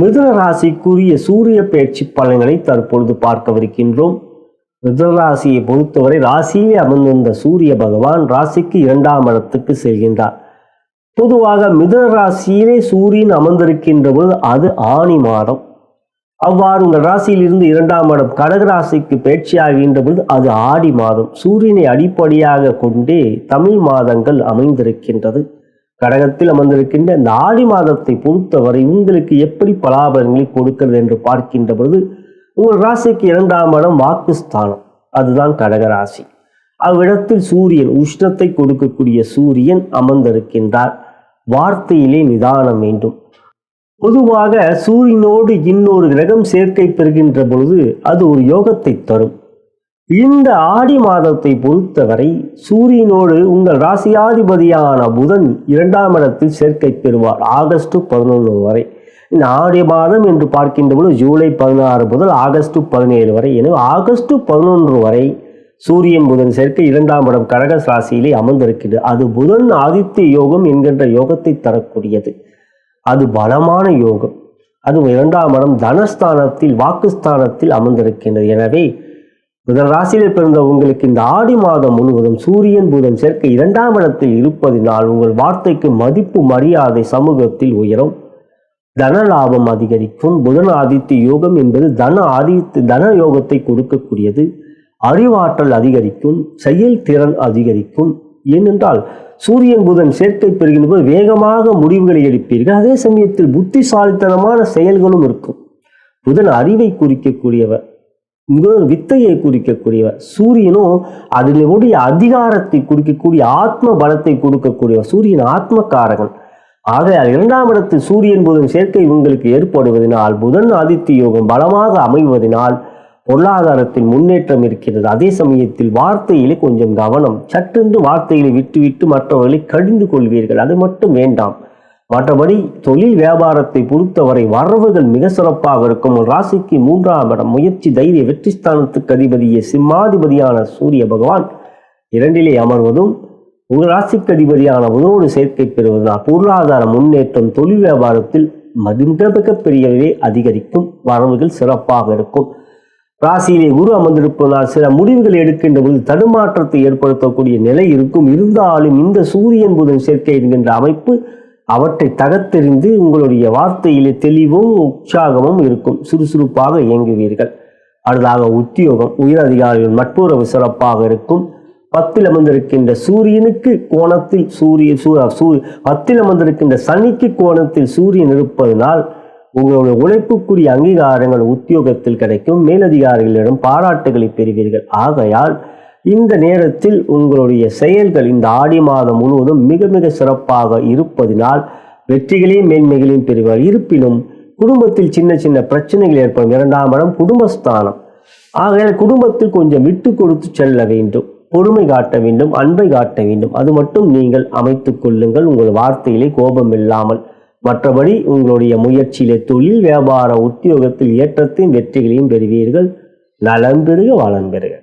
மிதுன ராசிக்குரிய சூரிய பயிற்சி பலன்களை தற்பொழுது பார்க்கவிருக்கின்றோம். மிதுன ராசியை பொறுத்தவரை ராசியிலே அமர்ந்திருந்த சூரிய பகவான் ராசிக்கு இரண்டாம் இடத்துக்கு செல்கின்றார். பொதுவாக மிதுன ராசியிலே சூரியன் அமர்ந்திருக்கின்ற பொழுது அது ஆணி மாதம். அவ்வாறு உங்கள் ராசியிலிருந்து இரண்டாம் இடம் கடக ராசிக்கு பயிற்சியாகின்ற பொழுது அது ஆடி மாதம். சூரியனை அடிப்படையாக கொண்டே தமிழ் மாதங்கள் அமைந்திருக்கின்றது. கடகத்தில் அமர்ந்திருக்கின்ற இந்த ஆடி மாதத்தை பொறுத்தவரை உங்களுக்கு எப்படி பலாபலங்களை கொடுக்கிறது என்று பார்க்கின்ற பொழுது உங்கள் ராசிக்கு இரண்டாம் இடம் வாக்குஸ்தானம். அதுதான் கடக ராசி. அவ்விடத்தில் சூரியன் உஷ்ணத்தை கொடுக்கக்கூடிய சூரியன் அமர்ந்திருக்கின்றார். வார்த்தையிலே நிதானம் வேண்டும். பொதுவாக சூரியனோடு இன்னொரு கிரகம் சேர்க்கை பெறுகின்ற பொழுது அது ஒரு யோகத்தை தரும். இந்த ஆடி மாதத்தை பொறுத்தவரை சூரியனோடு உங்கள் ராசியாதிபதியான புதன் இரண்டாம் இடத்தில் சேர்க்கை பெறுவார். ஆகஸ்ட் பதினொன்று வரை. இந்த ஆடி மாதம் என்று பார்க்கின்ற பொழுது ஜூலை பதினாறு முதல் ஆகஸ்ட் பதினேழு வரை. எனவே ஆகஸ்ட் பதினொன்று வரை சூரியன் புதன் சேர்க்கை இரண்டாம் இடம் கடக ராசியிலே அமர்ந்திருக்கிறது. அது புதன் ஆதித்ய யோகம் என்கின்ற யோகத்தை தரக்கூடியது. அது பலமான யோகம். அது இரண்டாம் இடம் தனஸ்தானத்தில் வாக்குஸ்தானத்தில் அமர்ந்திருக்கின்றது. எனவே புதன் ராசியில் பிறந்த உங்களுக்கு இந்த ஆடி மாதம் முழுவதும் சூரியன் புதன் சேர்க்கை இரண்டாம் இடத்தில் இருப்பதினால் உங்கள் வார்த்தைக்கு மதிப்பு மரியாதை சமூகத்தில் உயரும். தன லாபம் அதிகரிக்கும். புதன் ஆதித்ய யோகம் என்பது தன ஆதித்ய தன யோகத்தை கொடுக்கக்கூடியது. அறிவாற்றல் அதிகரிக்கும். செயல்திறன் அதிகரிக்கும். ஏனென்றால் சூரியன் புதன் சேர்க்கை பெறுகின்ற போது வேகமாக முடிவுகளை எடுப்பீர்கள். அதே சமயத்தில் புத்திசாலித்தனமான செயல்களும் இருக்கும். புதன் அறிவை குறிக்கக்கூடியவர். முதல் வித்தையை குறிக்கக்கூடியவர் சூரியனும் அதிலுடைய அதிகாரத்தை குறிக்கக்கூடிய ஆத்ம பலத்தை கொடுக்கக்கூடியவர் சூரியன் ஆத்மக்காரகன். ஆகையால் இரண்டாம் இடத்தில் சூரியன் புதன் சேர்க்கை உங்களுக்கு ஏற்படுவதனால் புதன் ஆதித்ய யோகம் பலமாக அமைவதனால் பொருளாதாரத்தில் முன்னேற்றம் இருக்கிறது. அதே சமயத்தில் வார்த்தையிலே கொஞ்சம் கவனம். சட்டென்று வார்த்தைகளை விட்டுவிட்டு மற்றவர்களை கடிந்து கொள்வீர்கள். அது மட்டும் வேண்டாம். மற்றபடி தொழில் வியாபாரத்தை பொறுத்தவரை வரவுகள் மிக சிறப்பாக இருக்கும். ராசிக்கு மூன்றாம் இடம் முயற்சி தைரிய வெற்றி ஸ்தானத்துக்கு அதிபதிய சிம்மாதிபதியான சூரிய பகவான். இரண்டிலே அமர்வதும் உங்கள் ராசிக்கு அதிபதியான புதனோடு சேர்க்கை பெறுவதனால் பொருளாதார முன்னேற்றம் தொழில் வியாபாரத்தில் மிக பெரியவே அதிகரிக்கும். வரவுகள் சிறப்பாக இருக்கும். ராசியிலே குரு அமர்ந்திருப்பதால் சில முடிவுகள் எடுக்கின்ற போது தடுமாற்றத்தை ஏற்படுத்தக்கூடிய நிலை இருக்கும். இருந்தாலும் இந்த சூரியன் புதன் சேர்க்கை என்கின்ற அமைப்பு அவற்றை தகத்தெறிந்து உங்களுடைய வார்த்தையிலே தெளிவும் உற்சாகமும் இருக்கும். சுறுசுறுப்பாக இயங்குவீர்கள். அடுத்ததாக உத்தியோகம். உயர் அதிகாரிகள் மற்றொரு சிறப்பாக இருக்கும். பத்தில் அமர்ந்திருக்கின்ற சூரியனுக்கு கோணத்தில் சூரிய சூ பத்தில் அமர்ந்திருக்கின்ற சனிக்கு கோணத்தில் சூரியன் இருப்பதனால் உங்களுடைய உழைப்புக்குரிய அங்கீகாரங்கள் உத்தியோகத்தில் கிடைக்கும். மேலதிகாரிகளிடம் பாராட்டுகளை பெறுவீர்கள். ஆகையால் இந்த நேரத்தில் உங்களுடைய செயல்கள் இந்த ஆடி மாதம் முழுவதும் மிக மிக சிறப்பாக இருப்பதினால் வெற்றிகளையும் மேன்மைகளையும் பெறுவார். இருப்பினும் குடும்பத்தில் சின்ன சின்ன பிரச்சனைகள் ஏற்படும். இரண்டாம் இடம் குடும்பஸ்தானம். ஆகையால் குடும்பத்தில் கொஞ்சம் விட்டு கொடுத்து செல்ல வேண்டும். பொறுமை காட்ட வேண்டும் அன்பை காட்ட வேண்டும். அது மட்டும் நீங்கள் அமைத்து கொள்ளுங்கள். உங்கள் வார்த்தையிலே கோபம் இல்லாமல். மற்றபடி உங்களுடைய முயற்சியிலே தொழில் வியாபார உத்தியோகத்தில் ஏற்றத்தையும் வெற்றிகளையும் பெறுவீர்கள். நலம் பெறுக வளம் பெறுக.